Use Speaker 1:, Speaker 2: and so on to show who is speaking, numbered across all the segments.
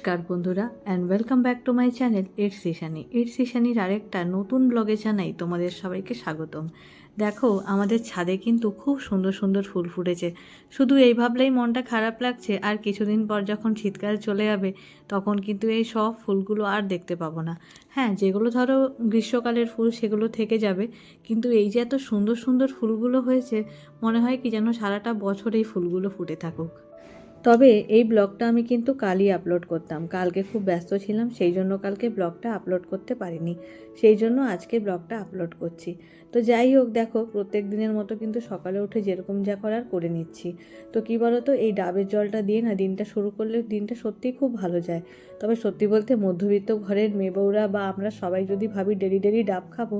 Speaker 1: নমস্কার বন্ধুরা and welcome back to my channel এর সিশানি এর সিশানির আরেকটা নতুন ব্লগে জানাই তোমাদের সবাইকে স্বাগতম। দেখো, আমাদের ছাদে কিন্তু খুব সুন্দর সুন্দর ফুল ফুটেছে। শুধু এই ভাবলেই মনটা খারাপ লাগছে, আর কিছুদিন পর যখন শীতকাল চলে যাবে, তখন কিন্তু এই সব ফুলগুলো আর দেখতে পাবো না। হ্যাঁ যেগুলো ধরো গ্রীষ্মকালের ফুল, সেগুলো থেকে যাবে, কিন্তু এই যে এত সুন্দর সুন্দর ফুলগুলো হয়েছে, মনে হয় কি যেন সারাটা বছর এই ফুলগুলো ফুটে থাকুক। তবে এই ব্লগটা আমি কিন্তু কালই আপলোড করতাম। কালকে খুব ব্যস্ত ছিলাম, সেই জন্য কালকে ব্লগটা আপলোড করতে পারিনি। সেই জন্য আজকে ব্লগটা আপলোড করছি। তো যাই হোক, দেখো, প্রত্যেক দিনের মতো কিন্তু সকালে উঠে যেরকম যা করার করে নিচ্ছি। তো কী বলো তো এই ডাবের জলটা দিয়ে না দিনটা শুরু করলে দিনটা সত্যিই খুব ভালো যায়। তবে সত্যি বলতে মধ্যবিত্ত ঘরের মেয়ে বা আমরা সবাই যদি ভাবি ডেলি ডেলি ডাব খাব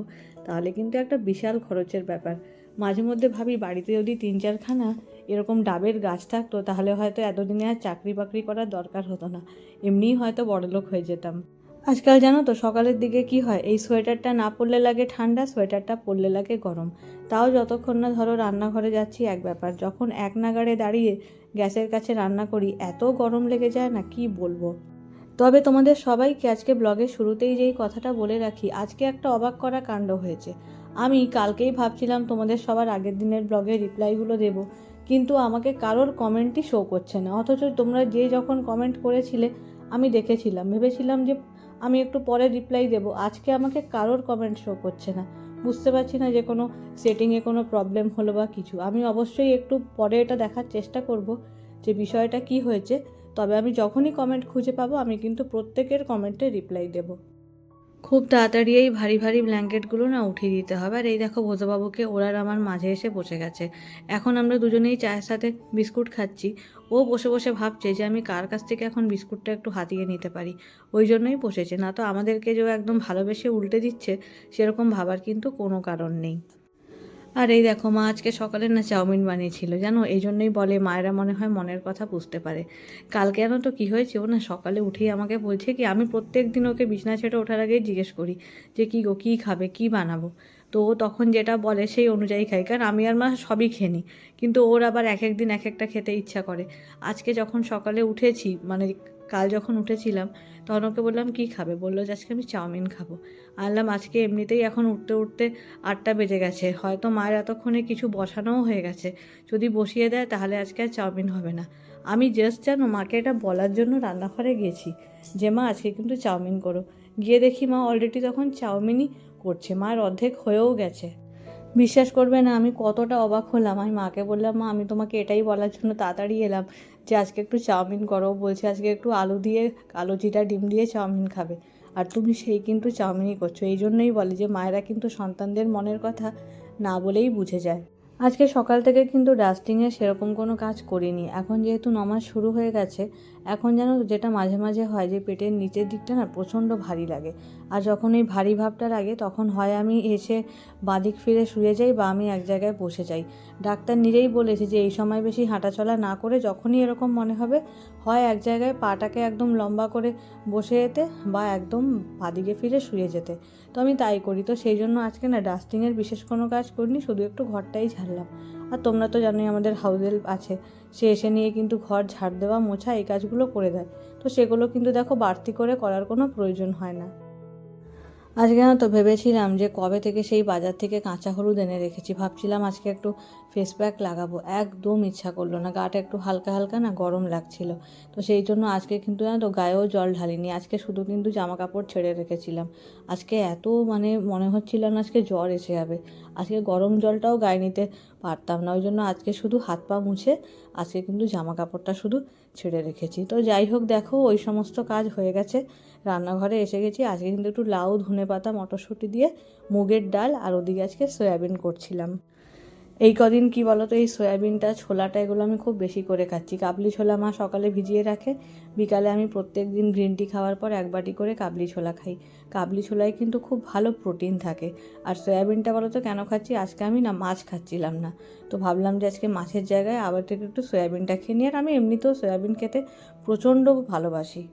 Speaker 1: তাহলে কিন্তু একটা বিশাল খরচের ব্যাপার। মাঝে মধ্যে ভাবি বাড়িতে যদি তিন চারখানা এরকম ডাবের গাছ থাকতো, তাহলে হয়তো এতদিনে আর চাকরি বাকরি করার দরকার হতো না। এমনিই হয়তো বড়লোক হয়ে যেতাম। আজকাল জানো তো সকালের দিকে কি হয়, এই সোয়েটারটা না পরলে লাগে ঠান্ডা, সোয়েটারটা পরলে লাগে গরম। তাও যতক্ষণ না ধরো রান্নাঘরে যাচ্ছি এক ব্যাপার, যখন এক নাগাড়ে দাঁড়িয়ে গ্যাসের কাছে রান্না করি, এত গরম লেগে যায় না, কি বলব? তবে তোমাদের সবাইকে আজকে ব্লগের শুরুতেই যেই কথাটা বলে রাখি, আজকে একটা অবাক করা কাণ্ড হয়েছে। আমি কালকেই ভাবছিলাম তোমাদের সবার আগের দিনের ব্লগে রিপ্লাইগুলো দেব, কিন্তু আমাকে কারোর কমেন্টই শো করছে না। অথচ তোমরা যে যখন কমেন্ট করেছিলে, আমি দেখেছিলাম। ভেবেছিলাম যে আমি একটু পরে রিপ্লাই দেব। আজকে আমাকে কারোর কমেন্ট শো করছে না। বুঝতে পারছি না যে কোনো সেটিংয়ে কোনো প্রবলেম হলো বা কিছু। আমি অবশ্যই একটু পরে এটা দেখার চেষ্টা করব যে বিষয়টা কি হয়েছে। তবে আমি যখনই কমেন্ট খুঁজে পাবো, আমি কিন্তু প্রত্যেকের কমেন্টে রিপ্লাই দেব। খুব তাড়াতাড়ি এই ভারী ভারী ব্ল্যাঙ্কেটগুলো না উঠিয়ে দিতে হবে। আর এই দেখো ভোজবাবুকে ওরার আমার মাঝে এসে বসে গেছে। এখন আমরা দুজনেই চায়ের সাথে বিস্কুট খাচ্ছি। ও বসে বসে ভাবছে যে আমি কার কাছ থেকে এখন বিস্কুটটা একটু হাতিয়ে নিতে পারি। ওই জন্যই বসেছে। না তো আমাদেরকে যে একদম ভালোবেসে উল্টে দিচ্ছে, সেরকম ভাবার কিন্তু কোনো কারণ নেই। আর এই দেখো, মা আজকে সকালে না চাউমিন বানিয়েছিল, জানো? এই জন্যই বলে মায়েরা মনে হয় মনের কথা বুঝতে পারে। কালকে জানো তো কী হয়েছে? ও না সকালে উঠেই আমাকে বলছে কি, আমি প্রত্যেক দিন ওকে বিছনা ছেড়ে ওঠার আগেই জিজ্ঞেস করি যে, কী গো, কী খাবে, কী বানাবো? তো ও তখন যেটা বলে সেই অনুযায়ী খাই, কারণ আমি আর মা সবই খেয়ে নিই। কিন্তু ওর আবার এক এক দিন এক একটা খেতে ইচ্ছা করে। আজকে যখন সকালে উঠেছি মানে কাল যখন উঠেছিলাম, তখন ওকে বললাম, কী খাবে? বলল যে, আজকে আমি চাউমিন খাব। আনলাম আজকে এমনিতেই এখন উঠতে উঠতে আটটা বেজে গেছে। হয়তো মায়ের এতক্ষণে কিছু বসানোও হয়ে গেছে। যদি বসিয়ে দেয়, তাহলে আজকে আর চাউমিন হবে না। আমি জাস্ট জানো, মাকে এটা বলার জন্য রান্নাঘরে গেছি। যে মা, আজকে কিন্তু চাউমিন করো। গিয়ে দেখি মা অলরেডি তখন চাউমিনই করছে। মায়ের অর্ধেক হয়েও গেছে। বিশ্বাস করবে না, আমি কতটা অবাক হলাম। আমি মাকে বললাম, মা, আমি তোমাকে এটাই বলার জন্য তাড়াতাড়ি এলাম যে আজকে একটু চাউমিন করো। বলছে, আজকে একটু আলু দিয়ে, কালো জিরা, ডিম দিয়ে চাউমিন খাবে। আর তুমি সেই কিন্তু চাউমিনই করছ। এই জন্যই বলে যে মায়েরা কিন্তু সন্তানদের মনের কথা না বলেই বুঝে যায়। আজকে সকাল থেকে কিন্তু ডাস্টিংয়ে সেরকম কোনো কাজ করিনি। এখন যেহেতু নমাজ শুরু হয়ে গেছে এখন যেন যেটা মাঝে মাঝে হয় যে পেটের নিচের দিকটা না প্রচণ্ড ভারী লাগে। আর যখন এই ভারী ভাবটা লাগে, তখন হয় আমি এসে বাদিক ফিরে শুয়ে যাই বা আমি এক জায়গায় বসে যাই। ডাক্তার নিজেই বলেছে যে, এই সময় বেশি হাঁটাচলা না করে যখনই এরকম মনে হবে, হয় এক জায়গায় পাটাকে একদম লম্বা করে বসে যেতে বা একদম বাদিকে ফিরে শুয়ে যেতে। তো আমি তাই করি। তো সেই জন্য আজকে না ডাস্টিংয়ের বিশেষ কোনো কাজ করিনি, শুধু একটু ঘরটাই ঝাড়লাম। আর তোমরা তো জানোই আমাদের হাউস হেল্প আছে। সে এসে নিয়ে কিন্তু ঘর ঝাড় দেওয়া, মোছা এই কাজগুলো করে দেয়। তো সেগুলো কিন্তু দেখো বাড়তি করে করার কোনো প্রয়োজন হয় না। আজকে না তো, ভেবেছিলাম যে কবে থেকে সেই বাজার থেকে কাঁচা হলুদ এনে রেখেছি। ভাবছিলাম আজকে একটু ফেস প্যাক লাগাবো। একদম ইচ্ছা করল না। গাটা একটু হালকা হালকা না গরম লাগছিল। তো সেই জন্য আজকে কিন্তু না তো, গায়েও জল ঢালিনি। আজকে শুধু কিন্তু জামা কাপড় ছেড়ে রেখেছিলাম। আজকে এত মানে মনে হচ্ছিল না আজকে জ্বর এসে যাবে। আজকে গরম জলটাও গায়ে নিতে পারতাম না। ওই জন্য আজকে শুধু হাত পা মুছে, আজকে কিন্তু জামা কাপড়টা শুধু ছেড়ে রেখেছি। তো যাই হোক, দেখো, ওই সমস্ত কাজ হয়ে গেছে। রান্নাঘরে এসে গেছি। আজকে কিন্তু একটু লাউ ধনে পাতা মটরশুঁটি দিয়ে মুগের ডাল আর ওদিকে আজকে সয়াবিন করছিলাম। এই কদিন কি বলতো, এই সয়াবিনটা, ছোলাটা এগুলো আমি খুব বেশি করে খাচ্ছি। কাবলি ছোলা মা সকালে ভিজিয়ে রাখে, বিকালে আমি প্রত্যেক দিন গ্রিন টি খাওয়ার পর এক বাটি করে কাবলি ছোলা খাই। কাবলি ছোলায় কিন্তু খুব ভালো প্রোটিন থাকে। আর সয়াবিনটা বলো তো কেন খাচ্ছি? আজকে আমি না মাছ খাচ্ছিলাম না। তো ভাবলাম যে আজকে মাছের জায়গায় আবার থেকে একটু সয়াবিনটা খেয়ে নিই। আর আমি এমনিতেও সয়াবিন খেতে প্রচণ্ড ভালোবাসি।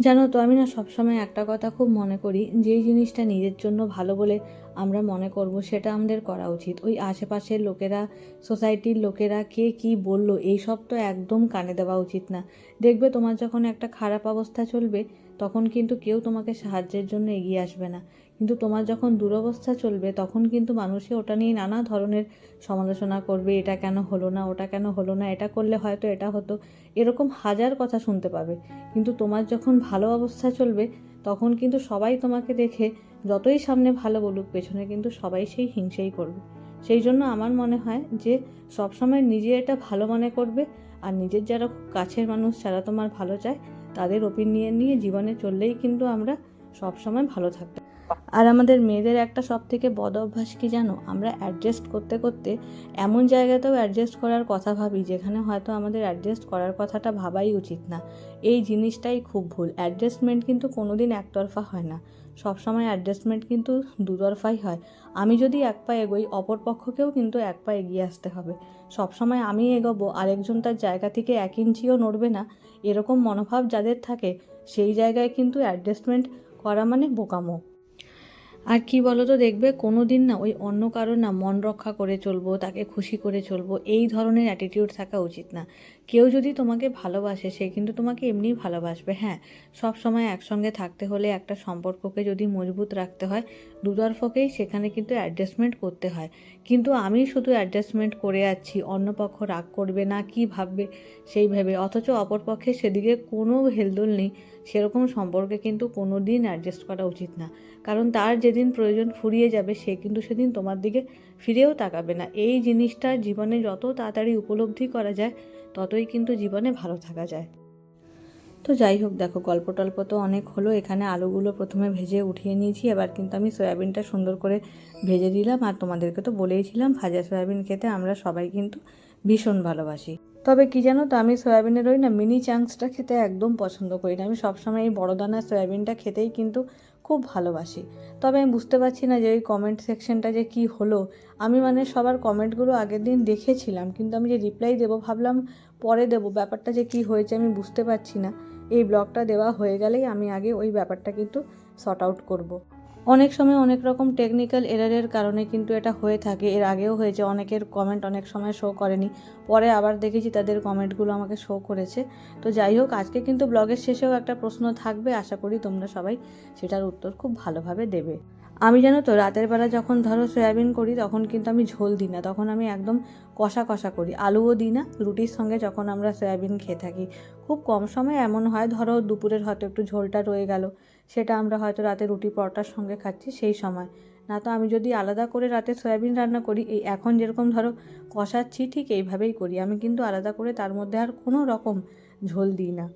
Speaker 1: জানো তো, আমি না সবসময় একটা কথা খুব মনে করি, যেই জিনিসটা নিজের জন্য ভালো বলে আমরা মনে করব সেটা আমাদের করা উচিত। ওই আশেপাশের লোকেরা, সোসাইটির লোকেরা কে কি বলল, এইসব তো একদম কানে দেওয়া উচিত না। দেখবে তোমার যখন একটা খারাপ অবস্থা চলবে, তখন কিন্তু কেউ তোমাকে সাহায্যের জন্য এগিয়ে আসবে না। কিন্তু তোমার যখন দুরবস্থা চলবে, তখন কিন্তু মানুষে ওটা নিয়ে নানা ধরনের সমালোচনা করবে, এটা কেন হলো না, ওটা কেন হলো না, এটা করলে হয়তো এটা হতো। এরকম হাজার কথা শুনতে পাবে। কিন্তু তোমার যখন ভালো অবস্থা চলবে তখন কিন্তু সবাই তোমাকে দেখে যতই সামনে ভালো বলুক, পেছনে কিন্তু সবাই সেই হিংসেই করবে। সেই জন্য আমার মনে হয় যে সবসময় নিজে এটা ভালো মনে করবে আর নিজের যারা কাছের মানুষ, যারা তোমার ভালো চায়, তাদের ওপিনিয়ন নিয়ে জীবনে চললেই কিন্তু আমরা সবসময় ভালো থাকতে আর আমাদের মেয়েদের একটা সব থেকে বদ অভ্যাস কি জানো? আমরা অ্যাডজাস্ট করতে করতে এমন জায়গাতেও অ্যাডজাস্ট করার কথা ভাবি, যেখানে হয়তো আমাদের অ্যাডজাস্ট করার কথাটা ভাবাই উচিত না। এই জিনিসটাই খুব ভুল। অ্যাডজাস্টমেন্ট কিন্তু কোনো দিন একতরফা হয় না। সবসময় অ্যাডজাস্টমেন্ট কিন্তু দুতরফাই হয়। আমি যদি এক পা এগোই, অপর পক্ষকেও কিন্তু এক পা এগিয়ে আসতে হবে। সবসময় আমি এগোবো, আরেকজন তার জায়গা থেকে এক ইঞ্চিও নড়বে না। এরকম মনোভাব যাদের থাকে, সেই জায়গায় কিন্তু অ্যাডজাস্টমেন্ট করা মানে বোকামো। আর কি বলো তো দেখবে কোনো দিন না ওই অন্য কারোর না মন রক্ষা করে চলবো, তাকে খুশি করে চলবো, এই ধরনের অ্যাটিটিউড থাকা উচিত না। কেউ যদি তোমাকে ভালোবাসে, সে কিন্তু তোমাকে এমনিই ভালোবাসবে। হ্যাঁ সব সময় একসঙ্গে থাকতে হলে একটা সম্পর্ককে যদি মজবুত রাখতে হয়, দুতরফকেই সেখানে কিন্তু অ্যাডজাস্টমেন্ট করতে হয়। কিন্তু আমি শুধু অ্যাডজাস্টমেন্ট করে যাচ্ছি অন্য পক্ষ রাগ করবে না, কি ভাববে সেই ভেবে। অথচ অপরপক্ষে সেদিকে কোনো হেলদোল নেই, সেরকম সম্পর্কে কিন্তু কোনো দিন অ্যাডজাস্ট করা উচিত না। কারণ তার যেদিন প্রয়োজন ফুরিয়ে যাবে, সে কিন্তু সেদিন তোমার দিকে ফিরেও তাকাবে না। এই জিনিসটা জীবনে যত তাড়াতাড়ি উপলব্ধি করা যায়, ততই কিন্তু জীবনে ভালো থাকা যায়। তো যাই হোক, দেখো গল্প টল্প তো অনেক হলো। এখানে আলুগুলো প্রথমে ভেজে উঠিয়ে নিয়েছি। এবার কিন্তু আমি সয়াবিনটা সুন্দর করে ভেজে দিলাম। আর তোমাদেরকে তো বলেইছিলাম, ভাজা সয়াবিন খেতে আমরা সবাই কিন্তু ভীষণ ভালোবাসি। তবে কি জানো তো, আমি সয়াবিনের ওই না মিনি চাংসটা খেতে একদম পছন্দ করি না। আমি সবসময় এই বড় দানার সয়াবিনটা খেতেই কিন্তু খুব ভালোবাসি। তবে আমি বুঝতে পারছি না যে ওই কমেন্ট সেকশনটা যে কি হলো। আমি মানে সবার কমেন্টগুলো আগের দিন দেখেছিলাম, কিন্তু আমি যে রিপ্লাই দেবো ভাবলাম পরে দেবো। ব্যাপারটা যে কি হয়েছে আমি বুঝতে পারছি না। এই ব্লগটা দেওয়া হয়ে গেলেই আমি আগে ওই ব্যাপারটা কিন্তু সর্ট আউট করব। অনেক সময় অনেক রকম টেকনিক্যাল এরারের কারণে কিন্তু এটা হয়ে থাকে। এর আগেও হয়েছে, অনেকের কমেন্ট অনেক সময় শো করেনি। পরে আবার দেখেছি তাদের কমেন্টগুলো আমাকে শো করেছে। তো যাই হোক, আজকে কিন্তু ব্লগের শেষেও একটা প্রশ্ন থাকবে। আশা করি তোমরা সবাই সেটার উত্তর খুব ভালোভাবে দেবে। আমি জানো তো, রাতের বেলা যখন ধরো সয়াবিন করি, তখন কিন্তু আমি ঝোল দিই না। তখন আমি একদম কষা কষা করি। আলুও দিই না, রুটির সঙ্গে যখন আমরা সয়াবিন খেয়ে থাকি। খুব কম সময় এমন হয়, ধরো দুপুরের হয়তো একটু ঝোলটা রয়ে গেল, সেটা আমরা হয়তো রাতে রুটি পরোটার সঙ্গে খাচ্ছি সেই সময়। না তো আমি যদি আলাদা করে রাতে সয়াবিন রান্না করি, এই এখন যেরকম ধরো কষাচ্ছি, ঠিক এইভাবেই করি। আমি কিন্তু আলাদা করে তার মধ্যে আর কোনো রকম ঝোল দিই না।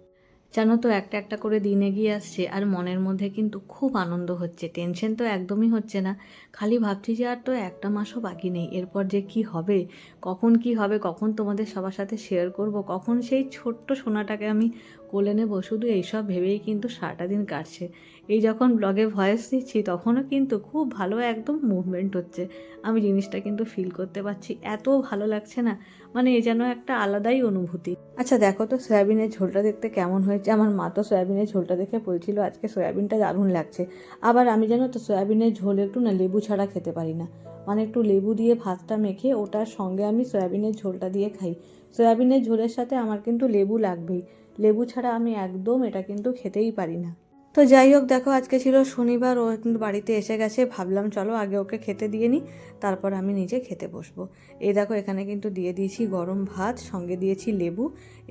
Speaker 1: জানো তো, একটা একটা করে দিন এগিয়ে আসছে আর মনের মধ্যে কিন্তু খুব আনন্দ হচ্ছে। টেনশন তো একদমই হচ্ছে না। খালি ভাবছি যে আর তো একটা মাসও বাকি নেই। এরপর যে কি হবে? কখন কি হবে? কখন তোমাদের সবার সাথে শেয়ার করব? কখন সেই ছোট্ট সোনাটাকে আমি কোলে নেব? শুধু এইসব ভেবেই কিন্তু সারাটা দিন কাটছে। এই যখন ব্লগে ভয়েস দিচ্ছি, তখনও কিন্তু খুব ভালো একদম মুভমেন্ট হচ্ছে। আমি জিনিসটা কিন্তু ফিল করতে পারছি, এত ভালো লাগছে না মানে এ যেন একটা আলাদাই অনুভূতি। আচ্ছা দেখো তো সয়াবিনের ঝোলটা দেখতে কেমন হয়েছে? আমার মা তো সয়াবিনের ঝোলটা দেখে বলছিল, আজকে সয়াবিনটা দারুণ লাগছে। আবার আমি জানো তো সয়াবিনের ঝোল একটু না লেবু ছাড়া খেতে পারি না। মানে একটু লেবু দিয়ে ভাতটা মেখে ওটার সঙ্গে আমি সয়াবিনের ঝোলটা দিয়ে খাই। সয়াবিনের ঝোলের সাথে আমার কিন্তু লেবু লাগবেই। লেবু ছাড়া আমি একদম এটা কিন্তু খেতেই পারি না। তো যাই হোক, দেখো আজকে ছিল শনিবার, ও কিন্তু বাড়িতে এসে গেছে। ভাবলাম চলো আগে ওকে খেতে দিয়ে নিই তারপর আমি নিজে খেতে বসবো। এই দেখো এখানে কিন্তু দিয়ে দিয়েছি গরম ভাত, সঙ্গে দিয়েছি লেবু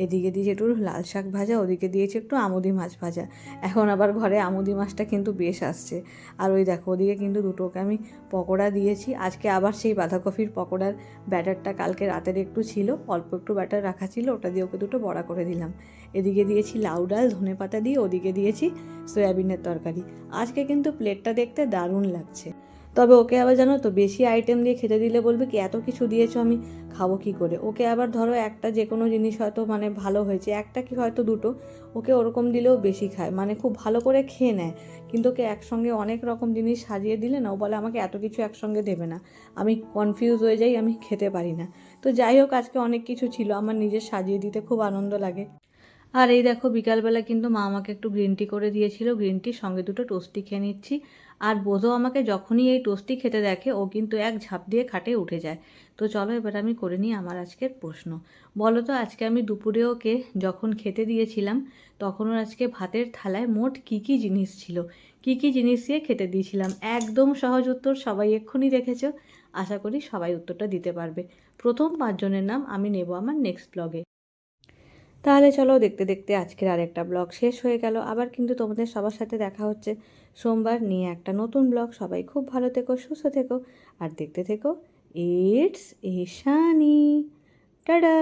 Speaker 1: এদিকে দিয়েছি একটু লাল শাক ভাজা, ওদিকে দিয়েছি একটু আমুদি মাছ ভাজা। এখন আবার ঘরে আমুদি মাছটা কিন্তু বেশ আসছে। আর ওই দেখো, ওদিকে কিন্তু দুটোকে আমি পকোড়া দিয়েছি। আজকে আবার সেই বাঁধাকপির পকোড়ার ব্যাটারটা কালকে রাতের একটু ছিল, অল্প একটু ব্যাটার রাখা ছিল, ওটা দিয়ে ওকে দুটো বড়া করে দিলাম। এদিকে দিয়েছি লাউ ডাল, ধনে পাতা দিয়ে, ওদিকে দিয়েছি সয়াবিনের তরকারি। আজকে কিন্তু প্লেটটা দেখতে দারুণ লাগছে। তবে ওকে আবার জানো তো বেশি আইটেম দিয়ে খেতে দিলে বলবে কি, এত কিছু দিয়েছ আমি, খাব কি করে? ওকে আবার ধরো একটা যে কোনো জিনিস হয়তো মানে ভালো হয়েছে, একটা কি হয়তো দুটো, ওকে ওরকম দিলেও বেশি খায় মানে খুব ভালো করে খেয়ে নেয়। কিন্তু ওকে একসঙ্গে অনেক রকম জিনিস সাজিয়ে দিলে না, ও বলে আমাকে এত কিছু একসঙ্গে দেবে না, আমি কনফিউজ হয়ে যাই, আমি খেতে পারি না। তো যাই হোক, আজকে অনেক কিছু ছিল, আমার নিজের সাজিয়ে দিতে খুব আনন্দ লাগে। আর এই দেখো, বিকালবেলা কিন্তু মা আমাকে একটু গ্রিন টি করে দিয়েছিল গ্রিন টির সঙ্গে দুটো টোস্টি খেয়ে নিচ্ছি। আর বোধও আমাকে যখনই এই টোস্টটি খেতে দেখে, ও কিন্তু এক ঝাঁপ দিয়ে খাটে উঠে যায়। তো চলো এবার আমি করে নিই আমার আজকের প্রশ্ন। বলো তো, আজকে আমি দুপুরে ওকে যখন খেতে দিয়েছিলাম, তখন ওর আজকে ভাতের থালায় মোট কী কী জিনিস ছিল? কী কী জিনিস দিয়ে খেতে দিয়েছিলাম? একদম সহজ উত্তর সবাই এক্ষুনি দেখেছ। আশা করি সবাই উত্তরটা দিতে পারবে। প্রথম পাঁচজনের নাম আমি নেব আমার নেক্সট ব্লগে তাহলে চলো দেখতে দেখতে আজকের আরেকটা ব্লগ শেষ হয়ে গেল। আবার কিন্তু তোমাদের সবার সাথে দেখা হচ্ছে সোমবার নিয়ে একটা নতুন ব্লগ। সবাই খুব ভালো থেকো, সুস্থ থেকো, আর দেখতে থেকো, ইটস এশানি টাডা